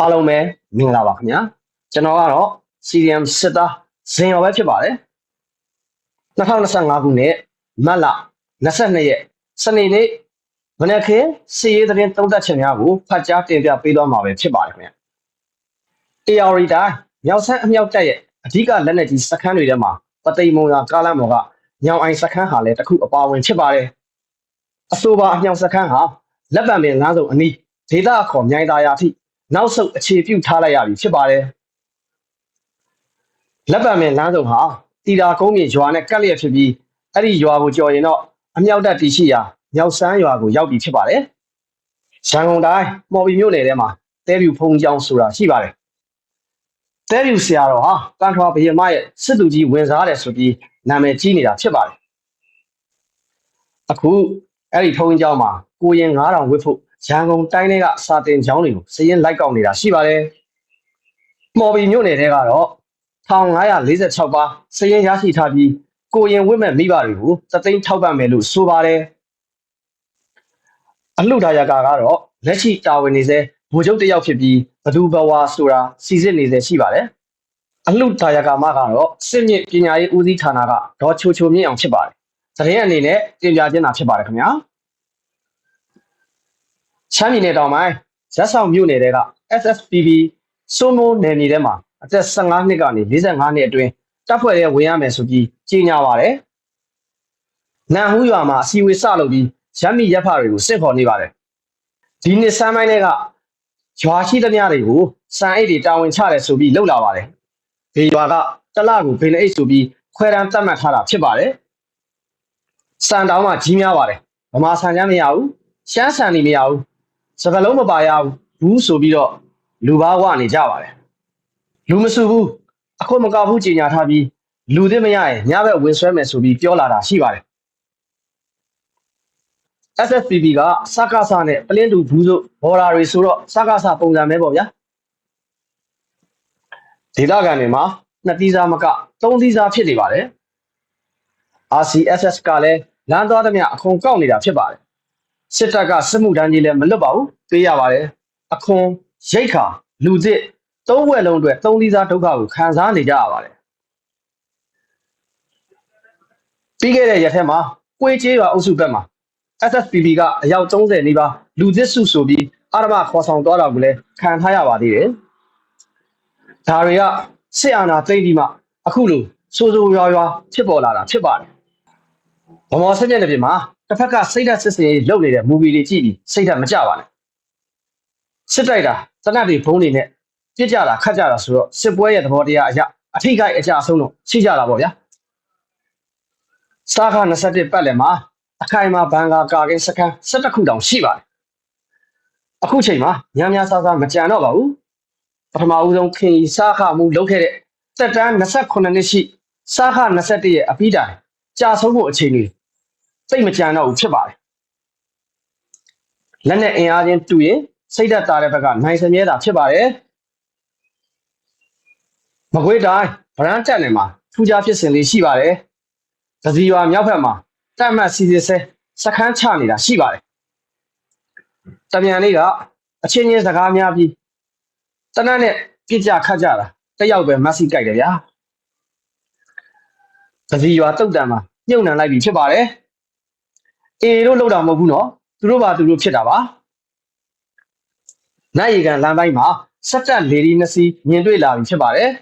အားလုံးပဲမင်္ဂလာပါခင်ဗျာကျွန်တော်ကတော့ CDM စစ်သားဇင်ရော်ပဲဖြစ်ပါတယ်2025ခုနှစ်မတ်လ22ရက်စနေနေ့မနက်ခင်းစီရေးသတင်းသုံးသပ်ချက်များကိုဖတ်ကြားတင်ပြပေးသွားမှာပဲဖြစ်ပါတယ်ခင်ဗျာ ARD တိုင်းမြောက်ဆန်းအမြောက်တက်ရဲ့အဓိကလက်နက်ကြီးစခန်းတွေထဲမှာပသိမ်မုံသာကားလမ်းပေါ်ကညောင်အိုင်စခန်းဟာလည်းတစ်ခုအပါအဝင်ဖြစ်ပါတယ်အဆိုပါအမြောက်စခန်းဟာလက်ပံပင်လမ်းစုံအနီးဒေသအခေါ်မြိုင်သာယာထိ နောက်ဆုတ်အခြေပြုထားလိုက်ရပြီဖြစ်ပါတယ်လက်ပံပင်လမ်းစုံဟာတီတာကုန်းမြေရွာနဲ့ကပ်လျက်ဖြစ်ပြီးအဲ့ဒီရွာကိုကြော်ရင်တော့အမြောက်တပ်တည်ရှိရာမြောက်ဆန်းရွာကိုရောက်ပြီဖြစ်ပါတယ်ရန်ကုန်တိုင်းမော်ဘီမြို့နယ်ထဲမှာတဲပြူဖုံကြောင်ဆိုတာရှိပါတယ်တဲပြူဆရာတော်ဟာတန်ထွာဘုရင်မရဲ့စစ်သူကြီးဝင်စားတယ်ဆိုပြီးနာမည်ကြီးနေတာဖြစ်ပါတယ်အခုအဲ့ဒီဖုံကြောင်မှာကိုရင်9000ဝစ်ဖို့ ရန်ကုန်တိုင်းထဲကစာတင်ကျောင်းတွေကိုစည်ရင်လိုက်ကောက်နေတာရှိပါတယ်။မော်ဘီမြို့နယ်ထဲကတော့1546ပါစည်ရင်ရရှိထားပြီးကိုရင်ဝစ်မဲ့မိဘတွေကိုသသိန်းထောက်ပံ့မယ်လို့ဆိုပါတယ်။အလှဒါရကာကတော့လက်ရှိတာဝန်နေစေဗိုလ်ချုပ်တစ်ယောက်ဖြစ်ပြီးဘဒူဘဝါဆိုတာစီစစ်နေစေရှိပါတယ်။အလှဒါရကာမကတော့စစ်မြင့်ပညာရေးဦးစီးဌာနကဒေါ်ချိုချိုမြင့်အောင်ဖြစ်ပါတယ်။သတင်းအနေနဲ့တင်ပြခြင်းတာဖြစ်ပါတယ်ခင်ဗျာ။ ချမ်းပြည်နယ်တောင်ပိုင်းရက်ဆောင်မြို့နယ်တဲက SSPB စိုးမိုးနယ်မြေထဲမှာအသက်15နှစ်ကနေ45နှစ်အတွင်းတပ်ဖွဲ့ရဲဝင်ရမယ်ဆိုပြီးကြေညာပါတယ်။နန်ဟူးရွာမှာအစည်းအဝေးစလုပ်ပြီးရပ်မိရပ်ဖတွေကိုစစ်ခေါ်နေပါတယ်။ဒီနှစ်ဆန်းပိုင်းတွေကရွာရှိသမျှတွေကိုစံအိတ်တွေတာဝန်ချတယ်ဆိုပြီးလှုပ်လာပါတယ်။ဒီရွာကတလကိုဘိန်းအိတ်ဆိုပြီးခွဲတန်းသတ်မှတ်ထားတာဖြစ်ပါတယ်။စံတောင်းမှကြီးများပါတယ်။ဗမာဆန်ချမ်းမရဘူး။ရှမ်းဆန်နေမရဘူး။ စကလုံးမပါရဘူးဆိုပြီးတော့လူဘာဝနေကြပါတယ်လူမစုဘူးအခုမကောက်ဘူးကြီးညာထားပြီးလူသစ်မရရင်ညဘက်ဝင်ဆွဲမယ်ဆိုပြီးပြောလာတာရှိပါတယ် SSPB ကစကားစနဲ့ပလင်းတူဘူးဆိုဘော်ဒါတွေဆိုတော့စကားစပုံစံပဲပေါ့ဗျာဒေသခံတွေမှာနှစ်သီးစားမကသုံးသီးစားဖြစ်နေပါတယ် RCSS ကလည်းလမ်းသွားသမျှအခွန်ကောက်နေတာဖြစ်ပါတယ် စစ်တပ်ကစစ်မှုထမ်းကြီးလည်းမလွတ်ပါဘူးပေးရပါတယ်အခွန်ရိတ်ခါလူသစ်သုံးဘွဲ့လုံးအတွက်သုံးသီးစားဒုက္ခကိုခံစားနေကြရပါတယ်ပြီးခဲ့တဲ့ရက်ထက်မှာကွေးကျေးရွာအုပ်စုဘက်မှာ SSPB ကအယောက်30နီးပါးလူသစ်စုဆိုပြီးအာရမခေါ်ဆောင်သွားတာကိုလည်းခံထားရပါသေးတယ်ဒါတွေကစစ်အာဏာသိမ်းပြီးမှအခုလိုစိုးစိုးရွာရွာဖြစ်ပေါ်လာတာဖြစ်ပါတယ်ဗမော်စစ်မျက်နှာပြင်မှာ တစ်ဖက်ကစိတ်ဓာတ်စစ်စင်ရေးလုပ်နေတဲ့မူဗီတွေကြည့်ပြီးစိတ်ဓာတ်မကြပါနဲ့စစ်တိုက်တာစနတ်တွေဘုံတွေနဲ့ပြစ်ကြတာခတ်ကြတာဆိုတော့စစ်ပွဲရဲ့သဘောတရားအရာအထိခိုက်အကြအဆုံးတော့ရှိကြတာပေါ့ဗျာစားခ21ပတ်လည်မှာအခိုင်အမာဘန်ကာကာကင်းစခန်း17ခုတောင်ရှိပါတယ်အခုချိန်မှာညများစားစားမကြံတော့ပါဘူးပထမဦးဆုံးခင်ကြီးစားခမှုလုပ်ခဲ့တဲ့တက်တန်း28နှစ်ရှိစားခ21ရဲ့အပိတိုင်ကြာဆုံးမှုအခြေအနေ စိတ်မကြံတော့ဘူးဖြစ်ပါတယ်လက်နဲ့အင်အားချင်းတူရင်စိတ်သက်သာတဲ့ဘက်ကနိုင်စမြဲတာဖြစ်ပါတယ်မကွေးတိုင်းဗရန်တက်နယ်မှာထူးခြားဖြစ်စဉ်လေးရှိပါတယ်သစီရွာမြောက်ဘက်မှာတက်မှတ်စီစစ်ဆဲစခန်းချနေတာရှိပါတယ်တမြန်လေးကအချင်းချင်းစကားများပြီးတနက်နဲ့ပြစ်ကြခတ်ကြတာတယောက်ပဲမက်ဆီကြိုက်တယ်ဗျာသစီရွာတုတ်တံမှာညှို့နှံလိုက်ပြီဖြစ်ပါတယ် အေတို့လောက်တာမဟုတ်ဘူးနော်သူတို့ပါသူတို့ဖြစ်တာပါနိုင်ရီကန်လမ်းပိုင်းမှာစက်တက်လေဒီနှစ်စီးမြင်တွေ့လာပြီဖြစ်ပါတယ်။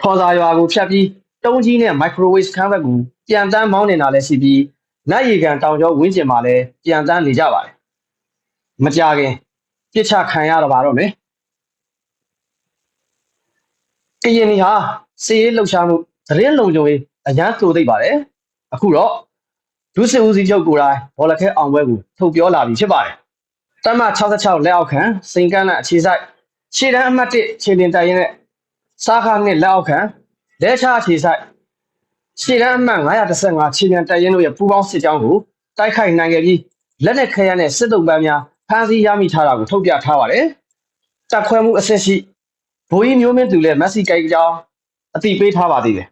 ခေါ်စာရွာကိုဖြတ်ပြီးတုံးကြီးနဲ့မိုက်ခရိုဝေ့စခန်းဘက်ကိုပြန်တန်းမောင်းနေတာလည်းရှိပြီးနိုင်ရီကန်တောင်ကျောဝင်းကျင်မှာလည်းပြန်တန်းနေကြပါတယ်။မကြခင်ပြစ်ချခံရတော့ပါတော့မယ်။ကရင်နီဟာစီးရေးလှုပ်ရှားမှုသတင်းလုံခြုံရေးအရန်သိုသိပ်ပါတယ်။အခုတော့ ဒုစစ်ဦးစီးချုပ်ကိုယ်တိုင်ဘောလခဲအောင်ပွဲကိုထုတ်ပြောလာပြီဖြစ်ပါတယ်တမ66လက်အောက်ခံစိန်ကန်းနဲ့အခြေဆိုင်ရှေ့တန်းအမှတ်1ခြေတင်တိုင်ရင်နဲ့စားခါနဲ့လက်အောက်ခံလက်ချအခြေဆိုင်ရှေ့တန်းအမှတ်915ခြေပြန်တိုင်ရင်တို့ရဲ့ပူးပေါင်းစစ်ကြောင်းကိုတိုက်ခိုက်နိုင်ခဲ့ပြီးလက်နက်ခဲယမ်းနဲ့စစ်တုံးပန်းများဖမ်းဆီးရမိထားတာကိုထုတ်ပြထားပါတယ်။တက်ခွဲမှုအဆင့်ရှိဘိုးကြီးမျိုးမင်းသူလည်းမက်ဆီကိုက်ကြောင်းအတိပေးထားပါသေးတယ်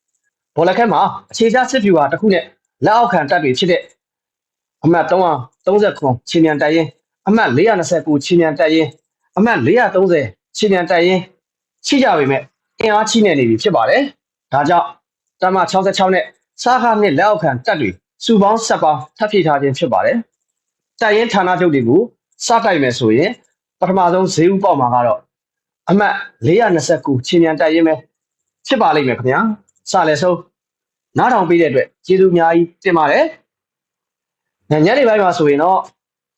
။ဘောလခက်မှာအခြေချစစ်ဖြူဟာတစ်ခုနဲ့ လက်အောက်ခံတပ်တွေဖြစ်တဲ့အမှတ်339ခြေမြန်တိုင်ရင်အမှတ်429ချင်းမြန်တက်ရင်အမှတ်430ခြေမြန်တိုက်ရင်ရှိကြပေမဲ့အင်အားချိနေနေပြီဖြစ်ပါတယ်ဒါကြောင့်တမ66နဲ့စားခါနှစ်လက်အောက်ခံတပ်တွေစုပေါင်းဆက်ပေါင်းထပ်ဖြည့်ထားခြင်းဖြစ်ပါတယ်တိုက်ရင်ဌာနချုပ်တွေကိုစတိုက်မယ်ဆိုရင်ပထမဆုံးဈေးဥပေါက်မှာကတော့အမှတ်429ခြေမြန်တိုက်ရင်ပဲဖြစ်ပါလိမ့်မယ်ခင်ဗျာစလည်းဆုံး နားထောင်ပေးတဲ့အတွက်ကျေးဇူးအများကြီးတင်ပါတယ်ညညနေပိုင်းမှာဆိုရင်တော့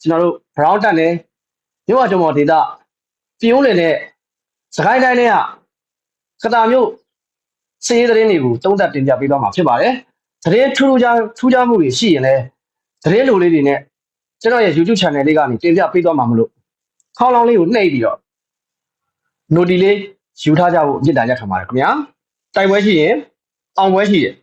ကျွန်တော်တို့ brown တက်နဲ့မြို့ဝကြုံပေါ်ဒေတာပြင်းဦးလင်နဲ့စကိုင်းတိုင်းနဲ့ကကတာမြို့စီးရေးသတင်းတွေကိုတုံးသက်တင်ပြပေးသွားမှာဖြစ်ပါတယ်သတင်းထူးထူးခြားထူးခြားမှုတွေရှိရင်လည်းသတင်းလိုလေးတွေနဲ့ကျွန်တော်ရဲ့ YouTube channel လေးကနေတင်ပြပေးသွားမှာမလို့ခေါင်းလောင်းလေးကိုနှိပ်ပြီးတော့နိုတီလေးယူထားကြဖို့အမြစ်တာရက်ခံပါတယ်ခင်ဗျာတိုင်ပွဲရှိရင်အောင်ပွဲရှိရင်